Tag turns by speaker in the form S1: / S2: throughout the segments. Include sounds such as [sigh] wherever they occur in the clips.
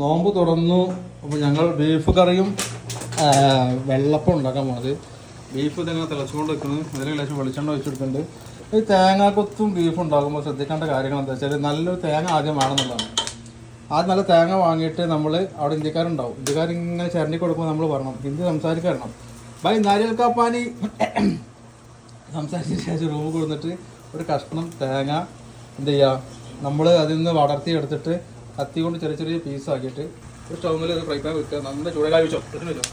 S1: നോമ്പ് തുറന്നു. അപ്പോൾ ഞങ്ങൾ ബീഫ് കറിയും വെള്ളപ്പം ഉണ്ടാക്കാൻ പോണത്. ബീഫ് ഇതെങ്ങനെ തിളച്ചുകൊണ്ട് വെക്കുന്നത് അതിൽ ലേശം വെളിച്ചെണ്ണ വെച്ചെടുക്കുന്നുണ്ട് ഈ തേങ്ങാക്കൊത്തും ബീഫ് ഉണ്ടാകുമ്പോൾ ശ്രദ്ധിക്കേണ്ട കാര്യങ്ങൾ എന്താ വെച്ചാൽ നല്ലൊരു തേങ്ങ ആദ്യം വേണമെന്നുള്ളതാണ് ആദ്യം നല്ല തേങ്ങ വാങ്ങിയിട്ട് നമ്മൾ അവിടെ ഇന്ത്യക്കാരുണ്ടാവും. ഇന്ത്യക്കാർ ഇങ്ങനെ ചരണ്ടി കൊടുക്കുമ്പോൾ നമ്മൾ പറയണം ഹിന്ദി സംസാരിക്കണം ബൈ നാരിയൽ കാപ്പാനി. സംസാരിച്ചതിന് ശേഷം റൂം കൊടുത്തിട്ട് ഒരു കഷ്ണം തേങ്ങ എന്ത് ചെയ്യുക നമ്മൾ അതിൽ നിന്ന് വളർത്തി എടുത്തിട്ട് കത്തി കൊണ്ട് ചെറിയ ചെറിയ പീസ് ആക്കിയിട്ട് ഒരു സ്റ്റൗമിൽ ഒരു ഫ്രൈ പാൻ വെക്കുക. നല്ല ചൂടായി വെച്ചോ. വെളിച്ചെണ്ണ വെച്ചോ.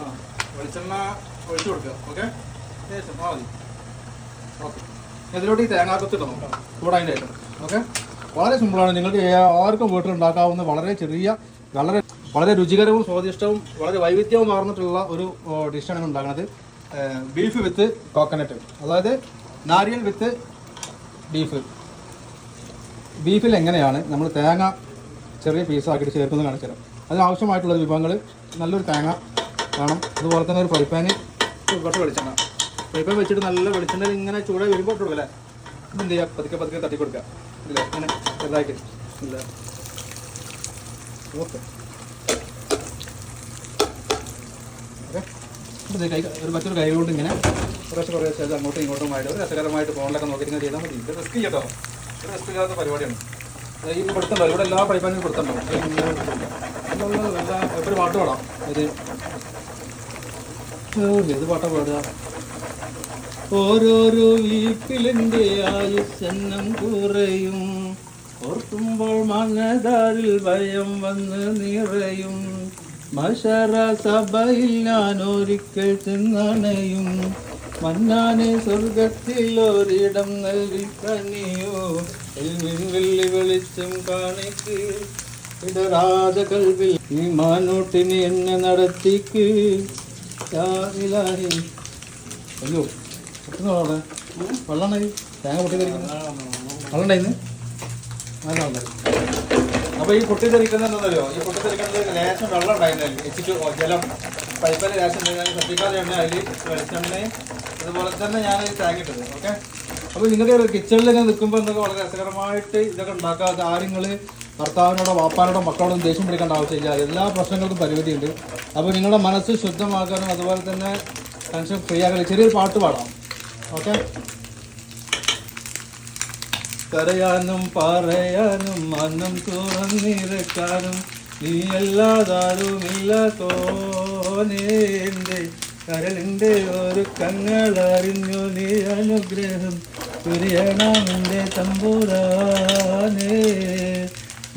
S1: ആ വെളിച്ചെണ്ണ ഒഴിച്ചു കൊടുക്കുക. ഓക്കെ ശേഷം മതി. ഓക്കെ ഇതിലോട്ട് ഈ തേങ്ങാക്കൊത്ത് ഇടണം ചൂടായതിന്റെ ആയിട്ട് ഓക്കെ വളരെ സിമ്പിളാണ് നിങ്ങൾക്ക് ആർക്കും വീട്ടിൽ ഉണ്ടാക്കാവുന്ന വളരെ ചെറിയ വളരെ വളരെ രുചികരവും സ്വാദിഷ്ടവും വളരെ വൈവിധ്യവും മാർന്നിട്ടുള്ള ഒരു ഡിഷാണ് ഉണ്ടാക്കുന്നത്. ബീഫ് വിത്ത് കോക്കനട്ട് അതായത് നാരിയൽ വിത്ത് ബീഫ് ബീഫിൽ എങ്ങനെയാണ് നമ്മൾ തേങ്ങ ചെറിയ പീസാക്കിയിട്ട് ചേർക്കുന്നത് കാണിച്ചു തരാം അതിനാവശ്യമായിട്ടുള്ള വിഭവങ്ങൾ നല്ലൊരു തേങ്ങ വേണം. അതുപോലെ തന്നെ ഒരു പരിപ്പാന്. പാന് കുറച്ച് വെളിച്ചെണ്ണ. പരിപ്പാൻ വെച്ചിട്ട് നല്ല വെളിച്ചെണ്ണയിൽ ഇങ്ങനെ ചൂടായി വരുമ്പോൾ ഇട്ട് കൊടുക്കല്ലേ? എന്ത് ചെയ്യുക പതുക്കെ പതുക്കെ തട്ടി കൊടുക്കുക ഇല്ല? ഇങ്ങനെ ചെറുതായിട്ട്. ഇല്ല? ഓക്കെ. ഒരു മറ്റൊരു കൈ കൊണ്ട് ഇങ്ങനെ കുറച്ച് കുറേ അങ്ങോട്ടും ഇങ്ങോട്ടും ആയിട്ട് രസകരമായിട്ട് ഫോണിലൊക്കെ നോക്കിയിട്ട് ചെയ്താൽ മതി. ഇത് റിസ്ക് ചെയ്യട്ടോ. ഒരു റിസ്ക് ഇല്ലാത്ത പരിപാടിയാണ്. ഈ കൊടുത്തുണ്ടോ ഇവിടെ എല്ലാ പൈപ്പാനും കൊടുത്തുണ്ടോ എപ്പോഴും പാട്ട് പാടാം. ഓ, ഏത് പാട്ടാ പാടുക? ഓരോരോ വീട്ടിലെന്റെ ആയുസെണ്ണം കുറയും. ഓർക്കുമ്പോൾ മനതാരിൽ ഭയം വന്ന് നിറയും. മഷറ സഭയിൽ ഞാൻ ഒരിക്കൽ ചെന്നണയും. മന്നാനെ സ്വർഗത്തിൽ ഒരിടം നൽകി കണിയോ വെള്ളി വെളിച്ചം കാണിക്ക്. ഇടറാതെ കൽവിൽ ഈ മാനോട്ടിനെ എന്നെ നടത്തിക്ക്. അയ്യോ പെട്ടെന്ന് അവിടെ വെള്ളമുണ്ടായി തേങ്ങ പൊട്ടിത്തെറിക്കുന്നു വെള്ളം ഉണ്ടായിന്ന് നല്ല അപ്പൊ ഈ പൊട്ടി ധരിക്കുന്നുണ്ടല്ലോ ഈ പൊട്ടിത്തെറിക്കുന്നത് ലേശം വെള്ളം ഉണ്ടായിരുന്നല്ലേ എച്ചിട്ട് ജലം. ഞാൻ ശ്രദ്ധിക്കാതെ ഉണ്ട് അതിൽ വെളിച്ചെണ്ണയും അതുപോലെ തന്നെ ഞാൻ ടാങ്ക് ഇട്ടത് ഓക്കെ അപ്പോൾ നിങ്ങളുടെ കിച്ചണിൽ ഇങ്ങനെ നിൽക്കുമ്പോൾ എന്തൊക്കെ വളരെ രസകരമായിട്ട് ഇതൊക്കെ ഉണ്ടാക്കാത്ത കാര്യങ്ങൾ ഭർത്താവിനോടോ വാപ്പാനോടോ മക്കളോടും ദേഷ്യം പിടിക്കേണ്ട ആവശ്യമില്ല എല്ലാ പ്രശ്നങ്ങൾക്കും പരിമിതിയുണ്ട്. അപ്പോൾ നിങ്ങളുടെ മനസ്സ് ശുദ്ധമാക്കാനും അതുപോലെ തന്നെ ടെൻഷൻ ഫ്രീ ആക്കാനും ചെറിയൊരു പാട്ട് പാടാം ഓക്കെ കരയാനും പറയാനും മനം തുറന്നിരക്കാനും നീ അല്ലാതാരുമില്ല തോനേന്റെ കരളിന്റെ ഒരു കങ്ങൾ അറിഞ്ഞു നീ അനുഗ്രഹം തുര്യണമെന്റെ തമ്പുരാനേ.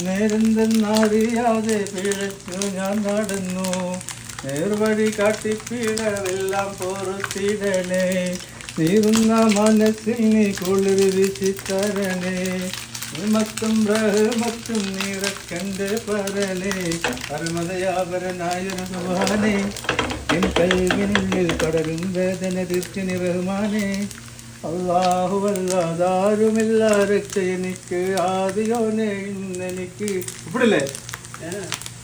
S1: നേരെന്തെന്നറിയാതെ പിഴച്ചു ഞാൻ നടന്നു. നേർവഴി കാട്ടി പീഡവെല്ലാം പൊറുത്തിടണേ. നീറുന്ന മനസ്സിൽ നീ കുളിർ വീശിത്തരണേ മത്തും ബ്രഹ്മത്തും നിറക്കണ്ട് പരലേ പരമതയാപരനായ ഭഗവാനെ എൻ കൽവിനുള്ളിൽ കടലും വേദന തീർച്ചനി റഹ്മാനെ അള്ളാഹു അല്ലാതാരുമില്ല രക്ഷ എനിക്ക് ആദ്യോനെ ഇന്നെനിക്ക് ഇപ്പിടില്ലേ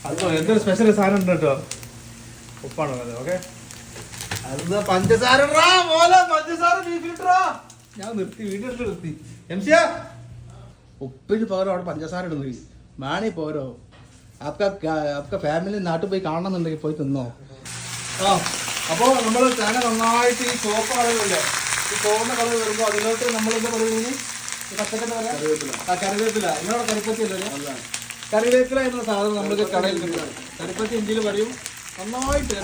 S1: അതോ എന്തൊരു സ്പെഷ്യൽ സാധനം ഉണ്ട് കേട്ടോ. ഉപ്പാണോ അത് ഓക്കെ അത് പഞ്ചസാര പഞ്ചസാര. ഞാൻ നിർത്തി വീട്ടിൽ നിർത്തി. എം സിയാ ഉപ്പിന് പകരം അവിടെ പഞ്ചസാര ഇടുന്നു മാണി പോരോ? അപ്പൊ ഫാമിലി നാട്ടിൽ പോയി കാണണമെന്നുണ്ടെങ്കിൽ പോയി തിന്നോ. ആ അപ്പോൾ നമ്മൾ തേങ്ങ നന്നായിട്ട് ഈ ചോപ്പ് കളറില്ലേ ഈ ചോന്ന കളർ വരുമ്പോൾ അതിലോട്ട് നമ്മൾ എന്താ പറയുന്നത് കറിവേപ്പില. നിങ്ങളുടെ കരിപ്പത്തി അല്ലേ. കറിവേപ്പില എന്ന സാധനം നമ്മൾ കടയിൽ കിട്ടും. കരിപ്പത്തി എന്തിൽ പറയും? നന്നായിട്ട്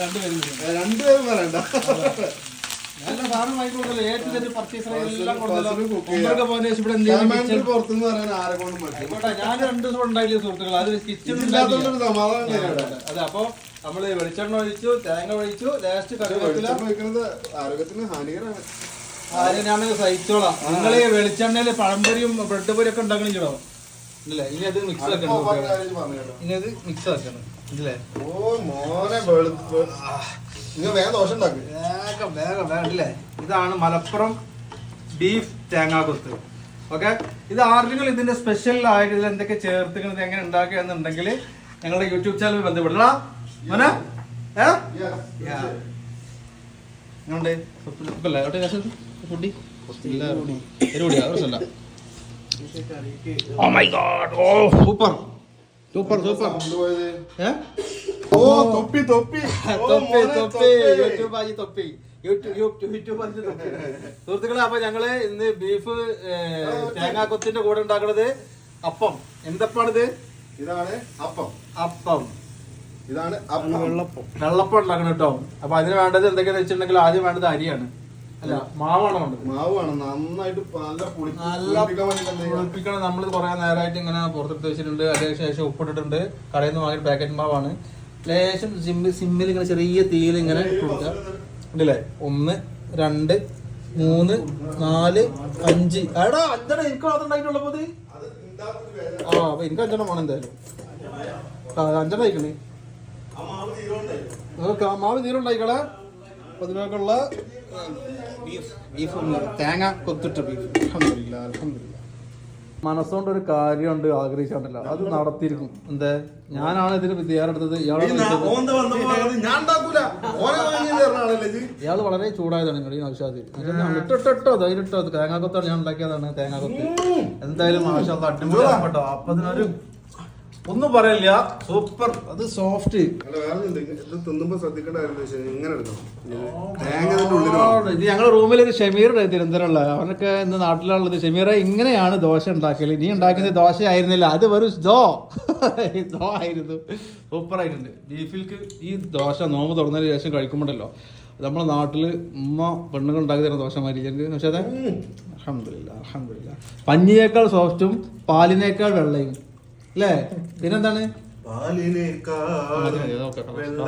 S1: രണ്ടുപേരും
S2: രണ്ടുപേരും പറയണ്ട. പുറത്തുനിന്ന് പറയാൻ ആരെ കൊണ്ടും പറ്റും
S1: ഞാൻ രണ്ട് ദിവസം ഉണ്ടായില്ല സുഹൃത്തുക്കൾ അത് കിച്ചൺ അപ്പൊ നമ്മൾ വെളിച്ചെണ്ണ ഒഴിച്ചു തേങ്ങ ഒഴിച്ചു ലാസ്റ്റ് കറിവേപ്പില
S2: ആരോഗ്യത്തിന് ഹാനികരമാണ്.
S1: ഞാൻ സഹിച്ചോളാം. നിങ്ങൾ വെളിച്ചെണ്ണയിൽ പഴംപൊരിയും ബ്രെഡ് പൊരി ഒക്കെ ഉണ്ടാക്കണില്ലടോ? ഇല്ല? ഇനി അത് മിക്സ് ആക്കണം
S2: ഒപ്പാൻ കാര്യം പറഞ്ഞു കേട്ടോ.
S1: ഇനി അത് മിക്സ് ആക്കണം. ഇല്ലേ?
S2: ഓ മോനെ വേഗം ദോശ
S1: വേഗം വേഗം വേഗം ഇല്ലേ? ഇതാണ് മലപ്പുറം ബീഫ് തേങ്ങാക്കൊത്ത് ഓക്കെ ഇത് ആരെങ്കിലും ഇതിന്റെ സ്പെഷ്യൽ ആയിട്ട് ഇതിൽ എന്തൊക്കെ ചേർത്തുന്നത് എങ്ങനെ ഉണ്ടാക്കുക എന്നുണ്ടെങ്കിൽ ഞങ്ങളുടെ യൂട്യൂബ് ചാനൽ ബന്ധപ്പെടലാ മോനെ. ഏ? ഫുഡി ഫുഡി ഫുഡി ഫുഡി പ്രശ്നമില്ല ഓ my God oh super super super
S2: oh തൊപ്പി തൊപ്പി. [laughs]
S1: തൊപ്പി തൊപ്പി. യൂട്യൂബ് ആയി തൊപ്പി. സുഹൃത്തുക്കളെ അപ്പൊ ഞങ്ങൾ ഇന്ന് ബീഫ് തേങ്ങാക്കൊത്തിന്റെ കൂടെ ഉണ്ടാക്കണത് അപ്പം. എന്തപ്പാണിത്?
S2: ഇതാണ് അപ്പം.
S1: അപ്പം.
S2: ഇതാണ് അപ്പം.
S1: വെള്ളപ്പം. വെള്ളപ്പം ഉണ്ടാക്കണം കേട്ടോ. അപ്പൊ അതിന് വേണ്ടത് എന്തൊക്കെയാണെന്ന് വെച്ചിട്ടുണ്ടെങ്കിൽ ആദ്യം വേണ്ടത് അരിയാണ്. അല്ല മാവാണ്
S2: മാവാണ്. നന്നായിട്ട് നല്ല?
S1: പുളിപ്പിക്കണം. നമ്മൾ കുറെ നേരമായിട്ട് ഇങ്ങനെ പുറത്തെടുത്ത് വെച്ചിട്ടുണ്ട്. അതിന് ശേഷം ഉപ്പിട്ടിട്ടുണ്ട്. കടയിൽ നിന്ന് വാങ്ങിയ പാക്കറ്റ് മാവാണ്. ലേശം സിമ്മിൽ സിമ്മിൽ ഇങ്ങനെ ചെറിയ തീയിൽ ഇങ്ങനെ കൊടുക്കുക. ഉണ്ടല്ലേ? ഒന്ന് രണ്ട് മൂന്ന് നാല് അഞ്ച്. എടാ അഞ്ചെണ്ണം എനിക്ക് മാത്രം ഉണ്ടായിട്ടുള്ളപ്പോ ആ അപ്പൊ എനിക്ക് അഞ്ചെണ്ണം വേണം എന്തായാലും. അഞ്ചെണ്ണം
S2: ആയിക്കണേ. മാവ്
S1: തീരുണ്ടായിക്കളെ അപ്പൊ ഇതിനൊക്കെയുള്ള ബീഫ് തേങ്ങ കൊത്തിട്ട ബീഫ് അൽഹംദുലില്ലാ, അൽഹംദുലില്ലാ. മനസ്സുകൊണ്ട് ഒരു കാര്യമുണ്ട് ആഗ്രഹിച്ചിട്ടുണ്ടല്ലോ അത് നടത്തിയിരിക്കും. എന്താ? ഞാനാണ് ഇതിന് തയ്യാറെടുത്തത് ഇയാൾ വളരെ ചൂടായതാണ് നിങ്ങൾ ഈ ഇട്ടിട്ടോ ഇട്ടോ ധൈര്യം ഇട്ടോ തേങ്ങാക്കൊത്താണ് ഞാൻ ഉണ്ടാക്കിയതാണ് തേങ്ങാക്കൊത്ത്. എന്തായാലും ആവശ്യം അടിപൊളിയാട്ടോ അപ്പൊ അതിനൊരു ഒന്നും പറയില്ല. സൂപ്പർ. അത് സോഫ്റ്റ്
S2: അല്ല വേറെ ഉണ്ട് ഇത്
S1: ഞങ്ങളുടെ റൂമിൽ ഒരു ഷമീർ തിരുവനന്തപുരമുള്ള അവനൊക്കെ ഇന്ന് നാട്ടിലുള്ളത് ഷമീറെ ഇങ്ങനെയാണ് ദോശ ഉണ്ടാക്കിയത് നീ ഉണ്ടാക്കുന്ന ദോശ ആയിരുന്നില്ല. അത് വെറും ദോ. [laughs] ദോ ആയിരുന്നു. സൂപ്പർ ആയിട്ടുണ്ട്. ബീഫിൽക്ക് ഈ ദോശ നോമ്പ് തുറന്നതിന് ശേഷം കഴിക്കുമ്പോണ്ടല്ലോ. നമ്മുടെ നാട്ടിൽ ഉമ്മ പെണ്ണുങ്ങൾ ഉണ്ടാക്കി തരുന്ന ദോശ മാതിരി പക്ഷേ അതെ? അഹമ്മദില്ല അഹമ്മദില്ല പഞ്ഞിയേക്കാൾ സോഫ്റ്റും പാലിനേക്കാൾ വെള്ളയും. അല്ലേ പിന്നെന്താണ്
S2: പാലിനേക്കാൾ. വെള്ള